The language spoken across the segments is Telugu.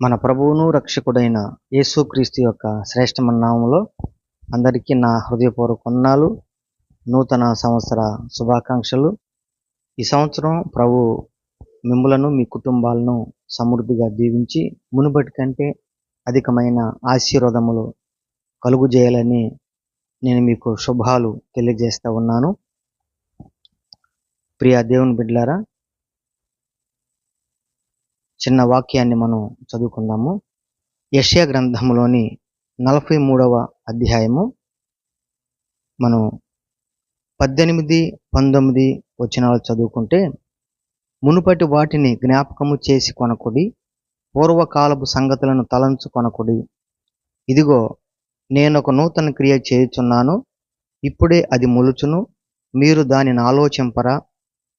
మన ప్రభువును రక్షకుడైన యేసుక్రీస్తు యొక్క శ్రేష్టమైన నామంలో అందరికీ నా హృదయపూర్వక వందనాలు నూతన సంవత్సర శుభాకాంక్షలు. ఈ సంవత్సరం ప్రభు మిమ్ములను మీ కుటుంబాలను సమృద్ధిగా దీవించి మునుపటి కంటే అధికమైన ఆశీర్వాదములు కలుగు చేయాలని నేను మీకు శుభాలు తెలియజేస్తూ ఉన్నాను. ప్రియా దేవుని బిడ్డలారా చిన్న వాక్యాన్ని మనం చదువుకుందాము. యెషయా గ్రంథంలోని నలభై మూడవ అధ్యాయము. మనం పద్దెనిమిది పంతొమ్మిది వచనాలు చదువుకుంటే మునుపటి వాటిని జ్ఞాపకము చేసి కొనకుడి పూర్వకాలపు సంగతులను తలంచు కొనకుడి. ఇదిగో నేను ఒక నూతన క్రియ చేయుచున్నాను ఇప్పుడే అది మొలుచును మీరు దానిని ఆలోచింపరా.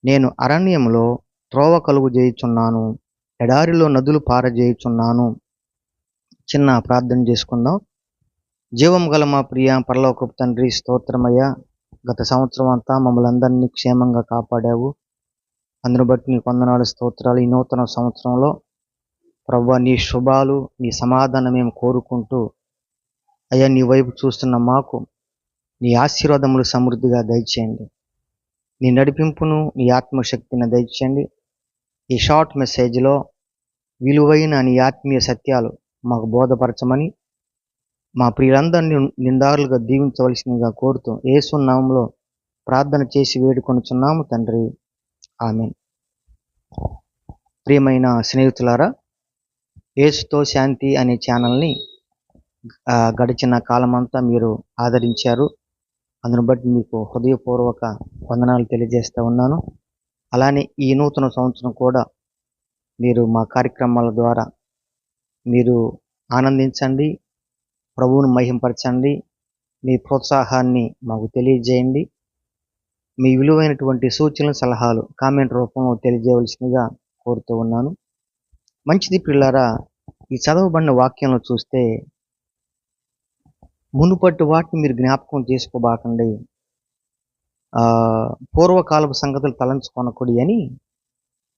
నేను అరణ్యంలో త్రోవ కలుగు చేయుచున్నాను. ఎడారిలో నదులు పారజేయుచున్నాను. చిన్న ప్రార్థన చేసుకుందాం. జీవం గల మా ప్రియ పరలోకపు తండ్రి స్తోత్రమయ్య. గత సంవత్సరం అంతా మమ్మల్ని అందరినీ క్షేమంగా కాపాడావు. అందును బట్టి నీ కొందనాలు స్తోత్రాలు. ఈ నూతన సంవత్సరంలో ప్రభు నీ శుభాలు నీ సమాధానం మేము కోరుకుంటూ అయ్యా నీ వైపు చూస్తున్న మాకు నీ ఆశీర్వాదములు సమృద్ధిగా దయచేయండి. నీ నడిపింపును నీ ఆత్మశక్తిని దయచేయండి. ఈ షార్ట్ మెసేజ్లో విలువైన నీ ఆత్మీయ సత్యాలు మాకు బోధపరచమని మా ప్రియులందరినీ నిందారులుగా దీవించవలసిందిగా కోరుతూ ఏసు నామంలో ప్రార్థన చేసి వేడుకొనుచున్నాము తండ్రి. ఆమె ప్రియమైన స్నేహితులారా ఏసుతో శాంతి అనే ఛానల్ని గడిచిన కాలమంతా మీరు ఆదరించారు. అందును బట్టి మీకు హృదయపూర్వక వందనాలు తెలియజేస్తూ ఉన్నాను. అలానే ఈ నూతన సంవత్సరం కూడా మీరు మా కార్యక్రమాల ద్వారా మీరు ఆనందించండి ప్రభువును మహింపరచండి మీ ప్రోత్సాహాన్ని మాకు తెలియజేయండి. మీ విలువైనటువంటి సూచనలు సలహాలు కామెంట్ రూపంలో తెలియజేయవలసిందిగా కోరుతూ ఉన్నాను. మంచిది పిల్లారా ఈ చదవబడిన వాక్యంలో చూస్తే మునుపటి వాటిని మీరు జ్ఞాపకం చేసుకోబాకండి. పూర్వకాలపు సంగతులు తలంచుకొనకుడి అని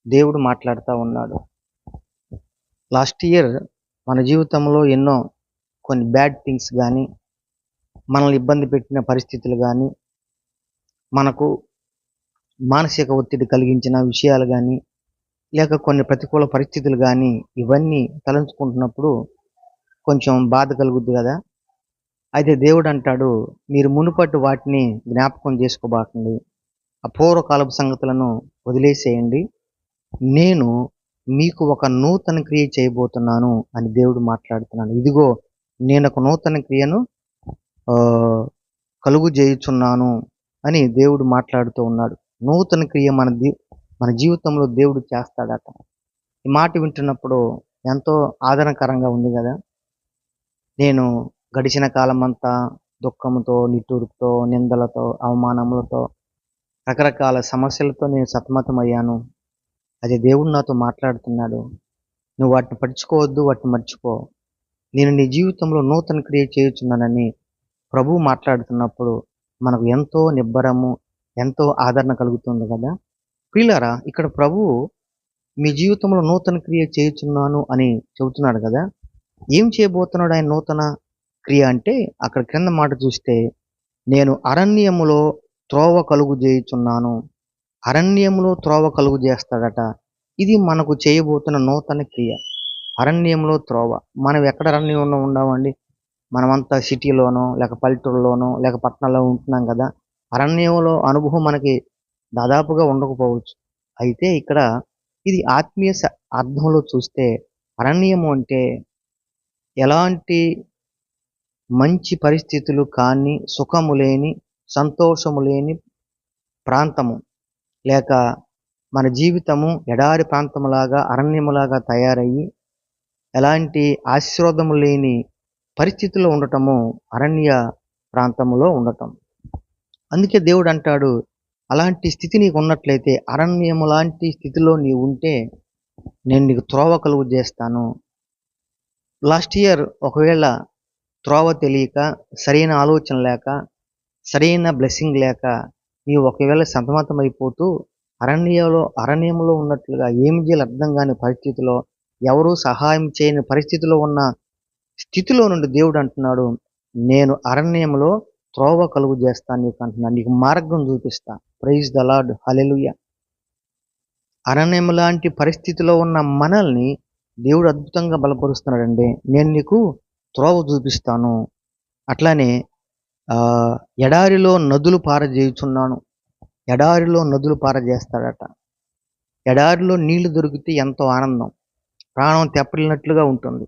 దేవుడు మాట్లాడుతూ ఉన్నాడు. లాస్ట్ ఇయర్ మన జీవితంలో ఎన్నో కొన్ని బ్యాడ్ థింగ్స్ కానీ మనల్ని ఇబ్బంది పెట్టిన పరిస్థితులు కానీ మనకు మానసిక ఒత్తిడి కలిగించిన విషయాలు కానీ లేక కొన్ని ప్రతికూల పరిస్థితులు కానీ ఇవన్నీ తలంచుకుంటున్నప్పుడు కొంచెం బాధ కలుగుద్ది కదా. అయితే దేవుడు అంటాడు మీరు మునుపటి వాటిని జ్ఞాపకం చేసుకోబాకండి. అపూర్వకాలపు సంగతులను వదిలేసేయండి. నేను మీకు ఒక నూతన క్రియ చేయబోతున్నాను అని దేవుడు మాట్లాడుతున్నాను ఇదిగో నేను ఒక నూతన క్రియను కలుగు చేయుచున్నాను అని దేవుడు మాట్లాడుతూ ఉన్నాడు. నూతన క్రియ మన దీ మన జీవితంలో దేవుడు చేస్తాడట. ఈ మాట వింటున్నప్పుడు ఎంతో ఆదరణకరంగా ఉంది కదా. నేను గడిచిన కాలమంతా దుఃఖంతో నిట్టూరుతో నిందలతో అవమానములతో రకరకాల సమస్యలతో నేను సతమతమయ్యాను. అది దేవుడు నాతో మాట్లాడుతున్నాడు. నువ్వు వాటిని పడుచుకోవద్దు వాటిని మర్చిపో. నేను నీ జీవితంలో నూతన క్రియ చేయుచున్నానని ప్రభువు మాట్లాడుతున్నప్పుడు మనకు ఎంతో నిబ్బరము ఎంతో ఆదరణ కలుగుతుంది కదా. ప్రియులారా ఇక్కడ ప్రభువు మీ జీవితంలో నూతన క్రియ చేయుచున్నాను అని చెబుతున్నాడు కదా. ఏం చేయబోతున్నాడు ఆయన నూతన క్రియ అంటే అక్కడ క్రింద మాట చూస్తే నేను అరణ్యములో త్రోవ కలుగు చేయుచున్నాను. అరణ్యములో త్రోవ కలుగు చేస్తాడట. ఇది మనకు చేయబోతున్న నూతన క్రియ. అరణ్యంలో త్రోవ. మనం ఎక్కడ అరణ్యంలో ఉండమండి? మనమంతా సిటీలోనో లేక పల్లెటూరులోనో లేక పట్టణంలో ఉంటున్నాం కదా. అరణ్యంలో అనుభవం మనకి దాదాపుగా ఉండకపోవచ్చు. అయితే ఇక్కడ ఇది ఆత్మీయ అర్థంలో చూస్తే అరణ్యము అంటే ఎలాంటి మంచి పరిస్థితులు కానీ సుఖము లేని సంతోషము లేని ప్రాంతము. లేక మన జీవితము ఎడారి ప్రాంతములాగా అరణ్యములాగా తయారయ్యి ఎలాంటి ఆశీర్వాదము లేని పరిస్థితుల్లో ఉండటము అరణ్య ప్రాంతములో ఉండటం. అందుకే దేవుడు అంటాడు అలాంటి స్థితి నీకు ఉన్నట్లయితే అరణ్యము లాంటి స్థితిలో నీవు ఉంటే నేను నీకు త్రోవ కలుగు చేస్తాను. లాస్ట్ ఇయర్ ఒకవేళ త్రోవ తెలియక సరైన ఆలోచన లేక సరైన బ్లెస్సింగ్ లేక నీవు ఒకవేళ సతమతమైపోతూ అయిపోతూ అరణ్యంలో అరణ్యంలో ఉన్నట్లుగా ఏమి చేయాలి అర్థం కాని పరిస్థితిలో ఎవరూ సహాయం చేయని పరిస్థితిలో ఉన్న స్థితిలో నుండి దేవుడు అంటున్నాడు నేను అరణ్యంలో త్రోవ కలుగు చేస్తాను నీకు అంటున్నాను నీకు మార్గం చూపిస్తా. ప్రైజ్ ద లాడ్ హలెలుయ అరణ్యం లాంటి పరిస్థితిలో ఉన్న మనల్ని దేవుడు అద్భుతంగా బలపరుస్తున్నాడండి. నేను నీకు త్రోవ చూపిస్తాను. అట్లానే ఎడారిలో నదులు పారజేయుచున్నాను. ఎడారిలో నదులు పారజేస్తాడట. ఎడారిలో నీళ్ళు దొరికితే ఎంతో ఆనందం. ప్రాణం తెప్పలినట్లుగా ఉంటుంది.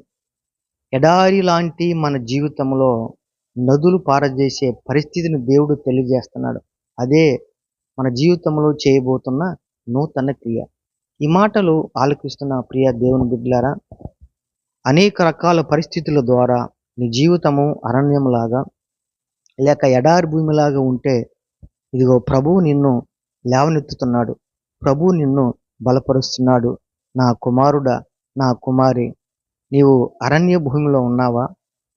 ఎడారి లాంటి మన జీవితంలో నదులు పారజేసే పరిస్థితిని దేవుడు తెలియజేస్తున్నాడు. అదే మన జీవితంలో చేయబోతున్న నూతన క్రియ. ఈ మాటలు ఆలకిస్తున్న ప్రియ దేవుని బిడ్డలారా అనేక రకాల పరిస్థితుల ద్వారా నీ జీవితము అరణ్యంలాగా లేక ఎడారి భూమిలాగా ఉంటే ఇదిగో ప్రభువు నిన్ను లేవనెత్తుతున్నాడు. ప్రభువు నిన్ను బలపరుస్తున్నాడు. నా కుమారుడా నా కుమారి నీవు అరణ్య భూమిలో ఉన్నావా?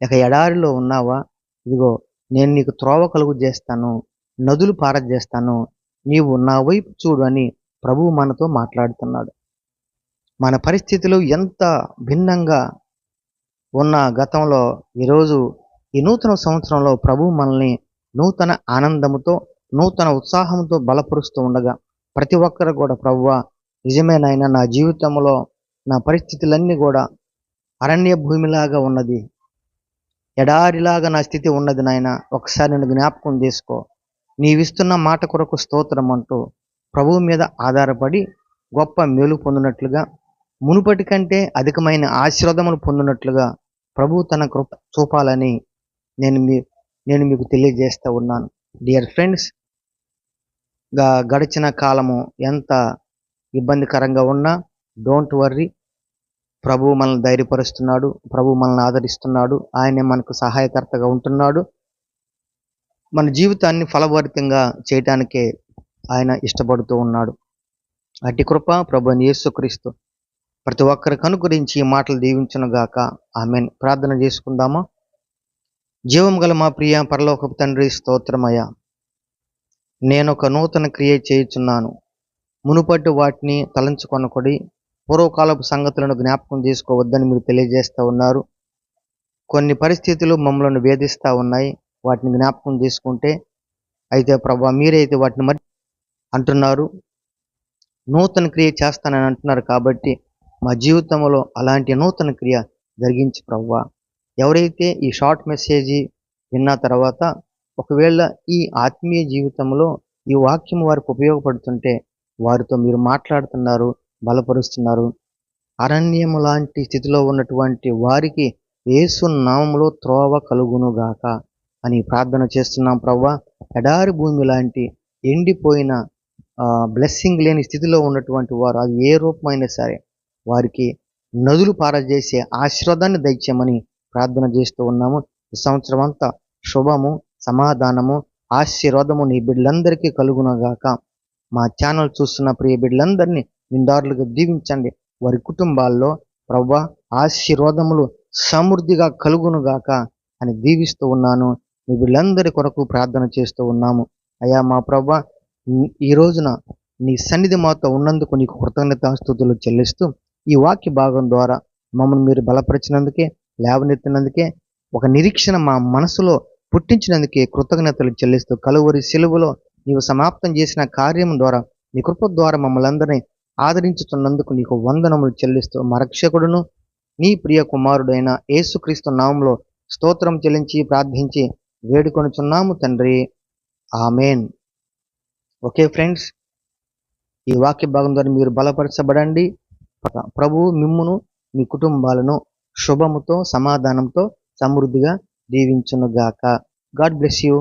లేక ఎడారిలో ఉన్నావా? ఇదిగో నేను నీకు త్రోవ కలుగు చేస్తాను నదులు పారజేస్తాను నీవు నా వైపు చూడు అని ప్రభువు మనతో మాట్లాడుతున్నాడు. మన పరిస్థితులు ఎంత భిన్నంగా ఉన్న గతంలో ఈరోజు ఈ నూతన సంవత్సరంలో ప్రభు మనల్ని నూతన ఆనందముతో నూతన ఉత్సాహంతో బలపరుస్తూ ఉండగా ప్రతి ఒక్కరు కూడా ప్రభువా నిజమేనైనా నా జీవితంలో నా పరిస్థితులన్నీ కూడా అరణ్య భూమిలాగా ఉన్నది. ఎడారిలాగా నా స్థితి ఉన్నది నాయన. ఒకసారి నేను జ్ఞాపకం చేసుకో. నీవిస్తున్న మాట కొరకు స్తోత్రం అంటూ ప్రభువు మీద ఆధారపడి గొప్ప మేలు పొందినట్లుగా మునుపటి కంటే అధికమైన ఆశీర్వాదములు పొందినట్లుగా ప్రభు తన కృప చూపాలని నేను మీ నేను మీకు తెలియజేస్తూ ఉన్నాను. డియర్ ఫ్రెండ్స్ గడిచిన కాలము ఎంత ఇబ్బందికరంగా ఉన్నా డోంట్ వర్రీ ప్రభు మనల్ని ధైర్యపరుస్తున్నాడు ప్రభు మనల్ని ఆదరిస్తున్నాడు ఆయనే మనకు సహాయకర్తగా ఉంటున్నాడు. మన జీవితాన్ని ఫలభరితంగా చేయటానికే ఆయన ఇష్టపడుతూ ఉన్నాడు. అట్టి కృప ప్రభు యేసుక్రీస్తు ప్రతి ఒక్కరికి అనుగురించి ఈ మాటలు దీవించునుగాక గాక. ప్రార్థన చేసుకుందామా? జీవం గల మా ప్రియ పరలోకపు తండ్రి స్తోత్రమయ నేను ఒక నూతన క్రియ చేయుచున్నాను. మునుపటి వాటిని తలంచుకొనకొడి పూర్వకాలపు సంగతులను జ్ఞాపకం చేసుకోవద్దని మీరు తెలియజేస్తూ ఉన్నారు. కొన్ని పరిస్థితులు మమ్మల్ని వేధిస్తూ ఉన్నాయి. వాటిని జ్ఞాపకం చేసుకుంటే అయితే ప్రభా మీరైతే వాటిని మరి అంటున్నారు. నూతన క్రియ చేస్తానని అంటున్నారు కాబట్టి మా జీవితంలో అలాంటి నూతన క్రియ జరిగించి ప్రవ్వా. ఎవరైతే ఈ షార్ట్ మెసేజ్ విన్న తర్వాత ఒకవేళ ఈ ఆత్మీయ జీవితంలో ఈ వాక్యం వారికి ఉపయోగపడుతుంటే వారితో మీరు మాట్లాడుతున్నారు బలపరుస్తున్నారు అరణ్యం లాంటి స్థితిలో ఉన్నటువంటి వారికి యేసు నామంలో త్రోవ కలుగునుగాక అని ప్రార్థన చేస్తున్నాం ప్రవ్వా. ఎడారి భూమి లాంటి ఎండిపోయిన బ్లెస్సింగ్ లేని స్థితిలో ఉన్నటువంటి వారు అది ఏ రూపమైనా సరే వారికి నదులు పారజేసే ఆశీర్వాదాన్ని దయచేయమని ప్రార్థన చేస్తూ ఉన్నాము. ఈ సంవత్సరం అంతా శుభము సమాధానము ఆశీర్వాదము నీ బిడ్డలందరికీ కలుగునగాక. మా ఛానల్ చూస్తున్న ప్రియ బిడ్డలందరినీ నిందారులుగా దీవించండి. వారి కుటుంబాల్లో ప్రభా ఆశీర్వాదములు సమృద్ధిగా కలుగునుగాక అని దీవిస్తూ ఉన్నాను. మీ వీళ్ళందరి కొరకు ప్రార్థన చేస్తూ ఉన్నాము. అయ్యా మా ప్రభ ఈ రోజున నీ సన్నిధి మాతో ఉన్నందుకు నీకు కృతజ్ఞతాస్తుతులు చెల్లిస్తూ ఈ వాక్య భాగం ద్వారా మమ్మల్ని మీరు బలపరిచినందుకే లేవనెత్తినందుకే ఒక నిరీక్షణ మా మనసులో పుట్టించినందుకే కృతజ్ఞతలు చెల్లిస్తూ కలువరి సెలువులో నీవు సమాప్తం చేసిన కార్యం ద్వారా నీ కృప ద్వారా మమ్మల్ని అందరినీ ఆదరించుతున్నందుకు నీకు వందనములు చెల్లిస్తూ మా రక్షకుడును నీ ప్రియ కుమారుడైన యేసుక్రీస్తు నామంలో స్తోత్రం చెల్లించి ప్రార్థించి వేడుకొనుచున్నాము తండ్రి. ఆమెన్. ఓకే ఫ్రెండ్స్ ఈ వాక్య భాగం ద్వారా మీరు బలపరచబడండి. ప్రభువు మిమ్మును మీ కుటుంబాలను శుభముతో సమాధానంతో సమృద్ధిగా దీవించునుగాక. God bless you.